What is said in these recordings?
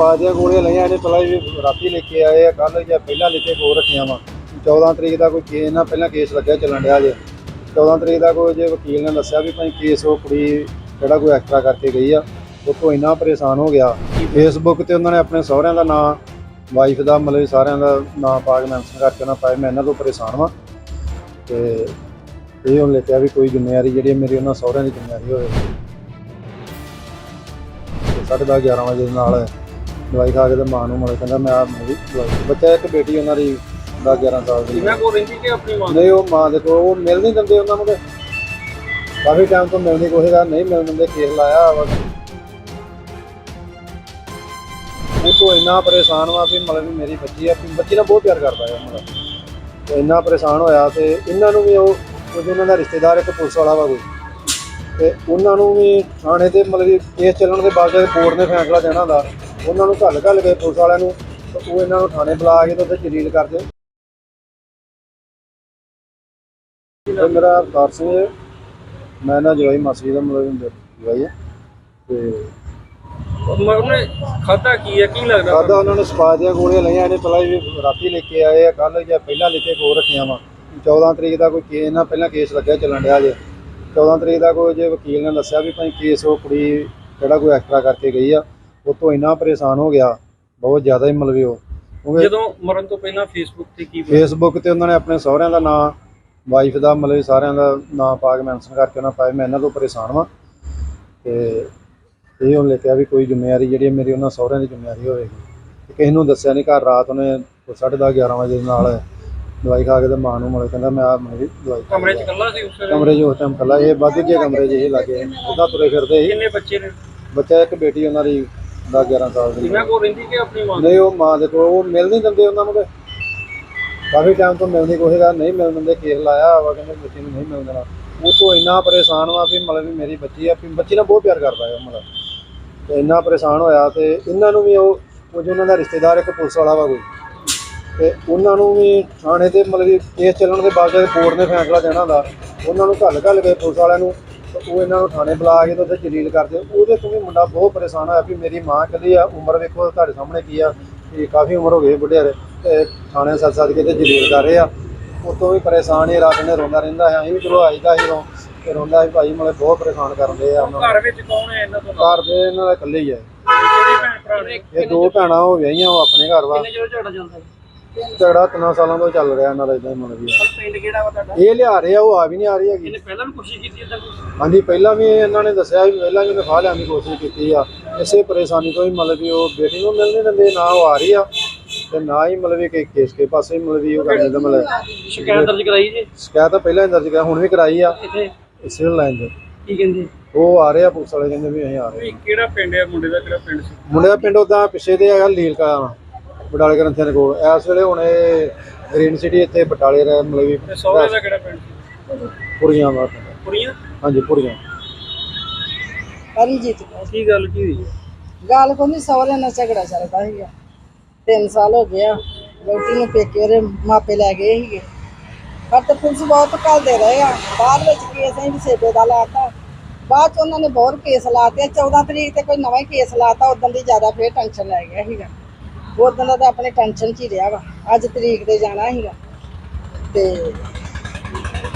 Spa ਦੀਆਂ ਗੋਲੀਆਂ ਲਈਆਂ ਇਹਨੇ ਪਹਿਲਾਂ ਵੀ ਰਾਤੀ ਲੈ ਕੇ ਆਏ ਆ ਕੱਲ ਜਾਂ ਪਹਿਲਾਂ ਲੈ ਕੇ ਕੋਲ ਰੱਖੀਆਂ ਵਾ। 14 ਤਰੀਕ ਦਾ ਕੋਈ ਕੇਸ ਨਾ, ਪਹਿਲਾਂ ਕੇਸ ਲੱਗਿਆ ਚੱਲਣ ਡਿਆ ਜੇ। 14 ਤਰੀਕ ਦਾ ਕੋਈ ਜੇ ਵਕੀਲ ਨੇ ਦੱਸਿਆ ਵੀ ਭਾਈ ਕੇਸ ਉਹ ਕੁੜੀ ਜਿਹੜਾ ਕੋਈ ਐਕਸਟਰਾ ਕਰਕੇ ਗਈ ਆ, ਉਹ ਤੋਂ ਇੰਨਾ ਪਰੇਸ਼ਾਨ ਹੋ ਗਿਆ। ਫੇਸਬੁੱਕ ਤੇ ਉਹਨਾਂ ਨੇ ਆਪਣੇ ਸਹੁਰਿਆਂ ਦਾ ਨਾਂ ਵਾਈਫ ਦਾ ਮਤਲਬ ਸਾਰਿਆਂ ਦਾ ਨਾਂ ਪਾ ਕੇ ਮੈਂਸ਼ਨ ਕਰਕੇ ਨਾ ਪਾਏ ਮੈਂ ਇਹਨਾਂ ਤੋਂ ਪਰੇਸ਼ਾਨ ਵਾਂ। ਤੇ ਇਹ ਹੁਣ ਲਿਖਿਆ ਵੀ ਕੋਈ ਜ਼ਿੰਮੇਵਾਰੀ ਜਿਹੜੀ ਮੇਰੀ, ਉਹਨਾਂ ਸਹੁਰਿਆਂ ਦੀ ਜ਼ਿੰਮੇਵਾਰੀ ਹੋਵੇ। ਤੇ ਸਾਢੇ ਦਸ 11 ਵਜੇ ਦੇ ਨਾਲ ਦਵਾਈ ਖਾ ਕੇ ਤੇ ਮਾਂ ਨੂੰ ਮਿਲ ਕਹਿੰਦਾ ਮੈਂ ਆ ਮੇਰੀ ਦਵਾਈ ਬੱਚਾ ਇੱਕ ਬੇਟੀ ਉਹਨਾਂ ਦੀ 10 11 ਸਾਲ ਦੀ ਇਹਨਾਂ ਕੋਲ ਰਹਿੰਦੀ ਕਿ ਆਪਣੀ ਮਾਂ? ਨਹੀਂ ਉਹ ਮਾਂ ਦੇ ਕੋਲ ਉਹ ਮਿਲ ਨਹੀਂ ਦਿੰਦੇ ਉਹਨਾਂ ਨੂੰ ਤੇ ਕਾਫੀ ਟਾਈਮ ਤੋਂ ਮਿਲਣ ਦੀ ਕੋਸ਼ਿਸ਼ ਕਰ ਨਹੀਂ ਮਿਲਣ ਦਿੰਦੇ ਕੇਸ ਲਾਇਆ ਵਾ। ਉਹ ਤੋਂ ਇੰਨਾ ਪਰੇਸ਼ਾਨ ਵਾ ਵੀ ਮਤਲਬ ਮੇਰੀ ਬੱਚੀ ਆ ਬੱਚੀ ਨਾਲ ਬਹੁਤ ਪਿਆਰ ਕਰਦਾ ਹੈ ਮਤਲਬ ਤੇ ਇੰਨਾ ਪਰੇਸ਼ਾਨ ਹੋਇਆ ਤੇ ਇਹਨਾਂ ਨੂੰ ਵੀ ਉਹ ਕੁਝ ਉਹਨਾਂ ਦਾ ਰਿਸ਼ਤੇਦਾਰ ਇੱਕ ਪੁਲਿਸ ਵਾਲਾ ਵਾ ਕੋਈ ਤੇ ਉਹਨਾਂ ਨੂੰ ਵੀ ਥਾਣੇ ਤੇ ਮਤਲਬ ਕਿ ਕੇਸ ਚੱਲਣ ਦੇ ਬਾਅਦ ਕੋਰਟ ਨੇ ਫੈਸਲਾ ਦੇਣਾ ਹੁੰਦਾ। ਉਹਨਾਂ ਨੂੰ ਘੱਲ ਘੱਲ ਕੇ ਪੁਲਿਸ ਵਾਲਿਆਂ ਨੂੰ ਤੇ ਉਹ ਇਹਨਾਂ ਨੂੰ ਥਾਣੇ ਬੁਲਾ ਕੇ ਤੇ ਉੱਥੇ ਜਲੀਲ ਕਰਦੇ ਇਹ ਮੇਰਾ ਅਵਤਾਰ ਸਿੰਘ ਹੈ। ਮੈਂ ਨਾ ਜਵਾਈ ਮਾਸੀ ਦਾ ਮਤਲਬ ਜਵਾਈ ਹੈ। ਤੇ ਉਹਨੇ ਖਾਦਾ ਕੀ ਹੈ? ਕੀ ਲੱਗਦਾ ਖਾਦਾ ਉਹਨਾਂ ਨੇ ਸਪਾ ਦੀਆਂ ਗੋਲੀਆਂ ਲਈਆਂ ਇਹਨੇ ਪਹਿਲਾਂ ਵੀ ਰਾਤੀ ਲੈ ਕੇ ਆਏ ਆ ਕੱਲ ਜਾਂ ਪਹਿਲਾਂ ਲੈ ਕੇ ਕੋਲ ਰੱਖੀਆਂ ਵਾ। 14 ਤਰੀਕ ਦਾ ਕੋਈ ਕੇਸ ਨਾ ਪਹਿਲਾਂ ਕੇਸ ਲੱਗਿਆ ਚੱਲਣ ਡਿਆ ਜੇ। 14 ਤਰੀਕ ਦਾ ਕੋਈ ਜੇ ਵਕੀਲ ਨੇ ਦੱਸਿਆ ਵੀ ਭਾਈ ਕੇਸ ਉਹ ਕੁੜੀ ਜਿਹੜਾ ਕੋਈ ਐਕਸਟਰਾ ਕਰਕੇ ਗਈ ਆ ਉਹ ਤੋਂ ਇੰਨਾ ਪਰੇਸ਼ਾਨ ਹੋ ਗਿਆ ਬਹੁਤ ਜ਼ਿਆਦਾ ਹੀ ਮਤਲਬ ਉਹ। ਕਿਉਂਕਿ ਜਦੋਂ ਮਰਨ ਤੋਂ ਪਹਿਲਾਂ ਫੇਸਬੁੱਕ ਤੇ ਕੀ ਫੇਸਬੁੱਕ ਤੇ ਉਹਨਾਂ ਨੇ ਆਪਣੇ ਸਹੁਰਿਆਂ ਦਾ ਨਾਂ ਵਾਈਫ ਦਾ ਮਤਲਬ ਸਾਰਿਆਂ ਦਾ ਨਾਂ ਪਾ ਕੇ ਮੈਂਸ਼ਨ ਕਰਕੇ ਉਹਨਾਂ ਪਾਏ ਮੈਂ ਇਹਨਾਂ ਤੋਂ ਪਰੇਸ਼ਾਨ ਵਾਂ। ਤੇ ਇਹ ਹੁਣ ਲਿਖਿਆ ਵੀ ਕੋਈ ਜ਼ਿੰਮੇਵਾਰੀ ਜਿਹੜੀ ਹੈ ਮੇਰੀ ਉਹਨਾਂ ਸਹੁਰਿਆਂ ਦੀ ਜ਼ਿੰਮੇਵਾਰੀ ਹੋਵੇਗੀ। ਤੇ ਕਿਸੇ ਨੂੰ ਦੱਸਿਆ ਨਹੀਂ ਘਰ ਰਾਤ ਉਹਨੇ 10:30 11 ਵਜੇ ਦੇ ਨਾਲ ਦਵਾਈ ਖਾ ਕੇ ਤੇ ਮਾਂ ਨੂੰ ਮਿਲ ਕਹਿੰਦਾ ਮੈਂ ਆ ਮੇਰੀ ਦਵਾਈ ਖਾ ਕਮਰੇ 'ਚ। ਇਕੱਲਾ ਸੀ ਉਸ ਵੇਲੇ? ਕਮਰੇ 'ਚ ਉਸ ਟਾਈਮ ਕੱਲਾ ਇਹ ਵੱਧ ਜੇ ਕਮਰੇ 'ਚ ਇਹ ਲੱਗੇ। ਉਹਦਾ ਤੁਰੇ ਫਿਰਦੇ ਸੀ। ਕਿੰਨੇ ਬੱਚੇ ਨੇ? ਬੱਚਾ ਇੱਕ ਬੇਟੀ ਉਹਨਾਂ ਦੀ 10 11 ਸਾਲ ਦੀ ਇਹਨਾਂ ਕੋਲ ਰਹਿੰਦੀ ਕਿ ਆਪਣੀ ਮਾਂ? ਨਹੀਂ ਉਹ ਮਾਂ ਦੇ ਕੋਲ ਉਹ ਮਿਲ ਨਹੀਂ ਦਿੰਦੇ ਉਹਨਾਂ ਨੂੰ ਤੇ ਕਾਫੀ ਟਾਈਮ ਤੋਂ ਮਿਲਣ ਕੋਸ਼ਿਸ਼ ਕਰ ਨਹੀਂ ਮਿਲਣ ਦਿੰਦੇ ਕੇਸ ਲਾਇਆ ਵਾ ਕਹਿੰਦੇ ਬੱਚੀ ਨੂੰ ਨਹੀਂ ਮਿਲਣ ਦੇਣਾ। ਉਹ ਤੋਂ ਇੰਨਾ ਪਰੇਸ਼ਾਨ ਵਾ ਵੀ ਮਤਲਬ ਵੀ ਮੇਰੀ ਬੱਚੀ ਆ ਵੀ ਬੱਚੀ ਨਾਲ ਬਹੁਤ ਪਿਆਰ ਕਰਦਾ ਹੈ ਉਹ ਮਤਲਬ ਤੇ ਇੰਨਾ ਪਰੇਸ਼ਾਨ ਹੋਇਆ ਤੇ ਇਹਨਾਂ ਨੂੰ ਵੀ ਉਹ ਕੁਝ ਉਹਨਾਂ ਦਾ ਰਿਸ਼ਤੇਦਾਰ ਇੱਕ ਪੁਲਿਸ ਵਾਲਾ ਵਾ ਕੋਈ ਤੇ ਉਹਨਾਂ ਨੂੰ ਵੀ ਥਾਣੇ ਤੇ ਮਤਲਬ ਕੇਸ ਚੱਲਣ ਦੇ ਬਾਅਦ ਕੋਰਟ ਨੇ ਫੈਸਲਾ ਦੇਣਾ ਹੁੰਦਾ ਉਹਨਾਂ ਨੂੰ ਘੱਲ ਘੱਲ ਕੇ ਪੁਲਿਸ ਵਾਲਿਆਂ ਨੂੰ ਉਹ ਇਹਨਾਂ ਨੂੰ ਥਾਣੇ ਬੁਲਾ ਕੇ ਤੇ ਉੱਥੇ ਜਲੀਲ ਕਰਦੇ। ਉਹਦੇ ਤੋਂ ਵੀ ਮੁੰਡਾ ਬਹੁਤ ਪਰੇਸ਼ਾਨ ਹੋਇਆ ਵੀ ਮੇਰੀ ਮਾਂ ਕੱਲੀ ਆ ਉਮਰ ਵੇਖੋ ਤੁਹਾਡੇ ਸਾਹਮਣੇ ਕੀ ਆ ਕਿ ਕਾਫੀ ਉਮਰ ਹੋ ਗਈ ਬੁੱਢਿਆਰੇ ਤੇ ਥਾਣੇ ਸੱਦ ਸੱਦ ਕੇ ਤੇ ਜਲੀਲ ਕਰ ਰਹੇ ਆ। ਉਤੋਂ ਵੀ ਪਰੇਸ਼ਾਨ ਹੀ ਰਾਤ ਨੇ ਰੋਂਦਾ ਰਹਿੰਦਾ ਹੈ ਅਸੀਂ ਵੀ ਚਲੋ ਆਈਦਾ ਹੀ ਰੋ ਤੇ ਰੋਂਦਾ ਸੀ ਭਾਈ ਮਤਲਬ ਬਹੁਤ ਪਰੇਸ਼ਾਨ ਕਰਦੇ ਆ। ਉਹਨਾਂ ਨੂੰ। ਘਰ ਵਿੱਚ ਕੌਣ ਹੈ ਇਹਨਾਂ ਤੋਂ ਘਰ ਦੇ ਇਹਨਾਂ ਦਾ ਇਕੱਲੇ ਹੀ ਆ। ਕਿਹੜੇ ਭੈਣ ਭਰਾ ਨੇ? ਇਹ ਦੋ ਭੈਣਾਂ ਹੋ ਵਿਆਹੀਆਂ ਉਹ ਆਪਣੇ ਘਰ ਵਾ। ਕਿੰਨੇ ਚਿਰ ਝਗੜਾ ਚੱਲਦਾ ਝਗੜਾ ਤਿੰਨਾਂ ਸਾਲਾਂ ਤੋਂ ਚੱਲ ਰਿਹਾ ਇਹਨਾਂ ਦਾ ਇਦਾਂ ਹੀ ਮਤਲਬ ਵੀ ਆ। ਪਿੰਡ ਕਿਹੜਾ ਵਾ ਤੁਹਾਡਾ? ਇਹ ਲਿਆ ਰਹੇ ਆ ਉਹ ਆ ਵੀ ਨਹੀਂ ਆ ਰਹੀ ਹੈਗੀ। ਇਹਨੇ ਪਹਿਲਾਂ ਵੀ ਕੋਸ਼ਿਸ਼ ਕੀਤੀ ਇਦਾਂ ਕੁਝ ਹਾਂਜੀ ਪਹਿਲਾਂ ਵੀ ਇਹਨਾਂ ਨੇ ਦੱਸਿਆ ਵੀ ਪਹਿਲਾਂ ਵੀ ਉਹਨੇ ਫਾਹ ਲਿਆਉਣ ਦੀ ਕੋਸ਼ਿਸ਼ ਕੀਤੀ ਆ। ਇਸੇ ਪਰੇਸ਼ਾਨੀ ਤੋਂ ਹੀ ਮਤਲਬ ਵੀ ਉਹ ਬੇਟੀ ਨੂੰ ਮਿਲ ਨਹੀਂ ਦਿੰਦੇ ਨਾ ਉਹ ਆ ਰਹੀ ਆ ਤੇ ਨਾ ਹੀ ਮਤਲਬ ਵੀ ਕਿ ਕੇਸ ਕੇ ਪਾਸੇ ਹੀ ਮਤਲਬ ਵੀ ਉਹ ਕਰਦੇ ਦਾ ਮਤਲਬ ਸ਼ਿਕਾਇਤ ਦਰਜ ਕਰਾਈ ਜੀ? ਸ਼ਿਕਾਇਤ ਤਾਂ ਪਹਿਲਾਂ ਹੀ ਦਰਜ ਕਰਾ ਹੁਣ ਵੀ ਕਰਾਈ ਆ। ਇੱਥੇ? ਸਿਵਲ ਲਾਈਨ ਤੇ। ਕੀ ਕਹਿੰਦੇ? ਉਹ ਆ ਰਹੇ ਆ ਪੁਲਿਸ ਵਾਲੇ ਕਹਿੰਦੇ ਵੀ ਅਸੀਂ ਆ ਰਹੇ ਵੀ ਕਿਹੜਾ ਪਿੰਡ ਹੈ ਮੁੰਡੇ ਦਾ ਕਿਹੜਾ ਪਿੰਡ ਸੀ? ਮੁੰਡੇ ਦਾ ਪਿੰਡ ਉਦਾਂ ਪਿੱਛੇ ਤੇ ਹੈਗਾ ਲੀਲ ਕਾ ਬਟਾਲੇ ਗ੍ਰੰਥੀਆਂ ਦੇ ਕੋਲ। ਇਸ ਵੇਲੇ ਹੁਣ ਇਹ ਗ੍ਰੀਨ ਸਿਟੀ ਇੱਥੇ ਬਟਾਲੇ ਰਹਿ ਮਤਲਬ ਵੀ ਤੇ ਸਹੁਰੇ ਦਾ ਕਿਹੜਾ ਪਿੰਡ ਸੀ? ਪੁਰੀਆਂ ਦਾ ਪਿੰਡ। ਕੁੜੀਆਂ ਹਾਂਜੀ ਪੁਰੀਆਂ। ਅਰੀਜੀਤ ਕੌਰ। ਕੀ ਗੱਲ ਕੀ ਹੋਈ? ਗੱਲ ਕੋਈ ਨਹੀਂ ਸਹੁਰੇ ਨਾਲ ਝਗੜਾ ਚੱਲਦਾ ਸੀਗਾ। ਤਿੰਨ ਸਾਲ ਹੋ ਗਿਆ ਰੋਟੀ ਨੂੰ ਪੇਕੇ ਉਹਦੇ ਮਾਪੇ ਲੈ ਗਏ ਸੀਗੇ। ਪਰ ਤੇ ਪੁਲਿਸ ਬਹੁਤ ਘੱਲਦੇ ਰਹੇ ਆ। ਬਾਅਦ ਵਿੱਚ ਕੇਸ ਅਸੀਂ ਸੇਬੇ ਦਾ ਲਾਤਾ। ਬਾਅਦ ਚ ਉਹਨਾਂ ਨੇ ਬਹੁਤ ਕੇਸ ਲਾਤੇ। 14 ਤਰੀਕ ਤੇ ਕੋਈ ਨਵਾਂ ਹੀ ਕੇਸ ਲਾਤਾ ਉਦੋਂ ਦੀ ਜ਼ਿਆਦਾ ਫੇਰ ਟੈਨਸ਼ਨ ਲੈ ਗਿਆ ਸੀਗਾ। ਉਦੋਂ ਦਾ ਤਾਂ ਆਪਣੇ ਟੈਨਸ਼ਨ 'ਚ ਹੀ ਰਿਹਾ ਵਾ। ਅੱਜ ਤਰੀਕ ਤੇ ਜਾਣਾ ਸੀਗਾ। ਤੇ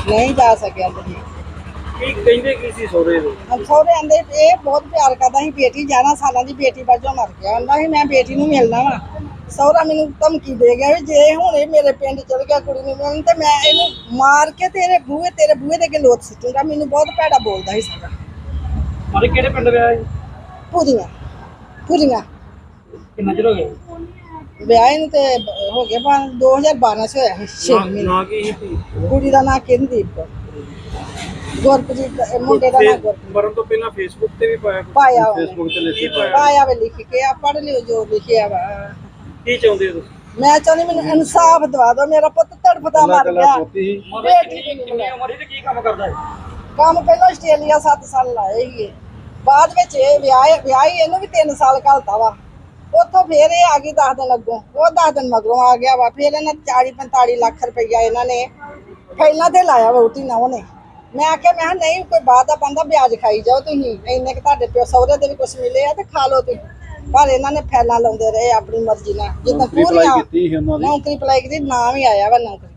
ਨਹੀਂ ਜਾ ਸਕਿਆ ਤਰੀਕ। ਕੀ ਕਹਿੰਦੇ ਕੀ ਸੀ ਸਹੁਰੇ ਦੇ? ਸਹੁਰੇ ਆਂਦੇ ਇਹ ਬਹੁਤ ਪਿਆਰ ਕਰਦਾ ਸੀ ਬੇਟੀ 11 ਸਾਲਾਂ ਦੀ ਬੇਟੀ ਵਜੋਂ ਮਰ ਗਿਆ। ਆਂਦਾ ਸੀ ਮੈਂ ਬੇਟੀ ਨੂੰ ਮਿਲਣਾ ਵਾ। ਸਹੁਰਾ ਮੈਨੂੰ ਧਮਕੀ ਦੇ ਗਿਆ ਵੀ ਜੇ ਹੁਣ ਇਹ ਮੇਰੇ ਪਿੰਡ ਚਲ ਗਿਆ ਕੁੜੀ ਨੂੰ ਮਿਲਣ ਤੇ ਮੈਂ ਇਹਨੂੰ ਮਾਰ ਕੇ ਤੇਰੇ ਬੂਹੇ ਤੇਰੇ ਬੂਹੇ ਦੇ ਅੱਗੇ ਲੋਟ ਸਿੱਟੂਗਾ। ਮੈਨੂੰ ਬਹੁਤ ਭੈੜਾ ਬੋਲਦਾ ਸੀ ਸਾਡਾ ਮਾਰੇ ਕਿਹੜੇ ਪਿੰਡ ਵਿਆਹ ਹੈ ਪੂਰੀਆਂ ਪੂਰੀਆਂ ਕਿੰਨਾ ਚਿਰ ਹੋ ਗਿਆ ਵਿਆਹ ਨੂੰ ਤੇ ਹੋ ਗਿਆ ਪਾ 2012 ਚ ਹੋਇਆ ਸੀ 6 ਮਹੀਨੇ। ਨਾ ਕੀ ਸੀ? ਕੁੜੀ ਦਾ ਨਾਂ ਕਿੰਦੀਪ। ਗੁਰਪ੍ਰੀਤ ਦਾ- ਇਹ ਮੁੰਡੇ ਦਾ ਨਾਂ ਗੁਰਪ੍ਰੀਤ। ਮਰਨ ਤੋਂ ਪਹਿਲਾਂ ਫੇਸਬੁੱਕ ਤੇ ਵੀ ਪਾਇਆ ਕੁਛ? ਪਾਇਆ ਉਹਨੇ। ਫੇਸਬੁੱਕ ਤੇ ਲਿਖੀ ਪਾਇਆ? ਪਾਇਆ ਵੇ ਲਿਖ ਕੇ ਆ ਪੜ੍ਹ ਲਿਓ ਜੋ ਲਿਖਿਆ ਵਾ। ਕੀ ਚਾਹੁੰਦੇ ਹੋ ਤੁਸੀਂ? ਮੈਂ ਚਾਹੁੰਦੀ ਮੈਨੂੰ ਇਨਸਾਫ ਦਵਾ ਦਿਓ ਮੇਰਾ ਪੁੱਤ ਤੜਫਦਾ ਮਰ ਗਿਆ। ਪੋਤੀ ਬੇਟੀ ਨੂੰ ਨਹੀਂ ਕਿੰਨੀ ਉਮਰ ਸੀ ਤੇ ਕੀ ਕੰਮ ਕਰਦਾ ਹੈ ਕੰਮ ਪਹਿਲਾਂ ਆਸਟ੍ਰੇਲੀਆ 7 ਸਾਲ ਲਾਏ ਸੀਗੇ। ਬਾਅਦ ਵਿੱਚ ਇਹ ਵਿਆਹ ਵਿਆਹੀ ਇਹਨੂੰ ਵੀ 3 ਸਾਲ ਘਲਤਾ ਵਾ। ਉੱਥੋਂ ਫੇਰ ਇਹ ਆ ਗਈ 10 ਦਿਨ ਅੱਗੋਂ ਉਹ 10 ਦਿਨ ਮਗਰੋਂ ਆ ਗਿਆ ਵਾ ਫਿਰ ਇਹਨਾਂ 40 45 ਲੱਖ ਰੁਪਈਆ ਇਹਨਾਂ ਨੇ ਪਹਿਲਾਂ ਤੇ ਲਾਇਆ ਵਹੁਟੀ ਨਾ ਉਹਨੇ। ਮੈਂ ਆਖਿਆ ਮੈਂ ਕਿਹਾ ਨਹੀਂ ਕੋਈ ਬਾਤ ਦਾ ਬੰਦਾ ਵਿਆਜ ਖਾਈ ਜਾਓ ਤੁਸੀਂ ਇੰਨੇ ਕਿ ਤੁਹਾਡੇ ਪਿਓ ਸਹੁਰੇ ਦੇ ਵੀ ਕੁਝ ਮਿਲੇ ਆ ਤੇ ਖਾ ਲਓ ਤੁਸੀਂ। ਪਰ ਇਹਨਾਂ ਨੇ ਫੈਲਾਂ ਲਾਉਂਦੇ ਰਹੇ ਆਪਣੀ ਮਰਜ਼ੀ ਨਾਲ ਜਿੱਦਾਂ ਪੂਰੀਆਂ ਨੌਕਰੀ ਅਪਲਾਈ ਕੀਤੀ ਨਾਮ ਹੀ ਆਇਆ ਵਾ ਨੌਕਰੀ।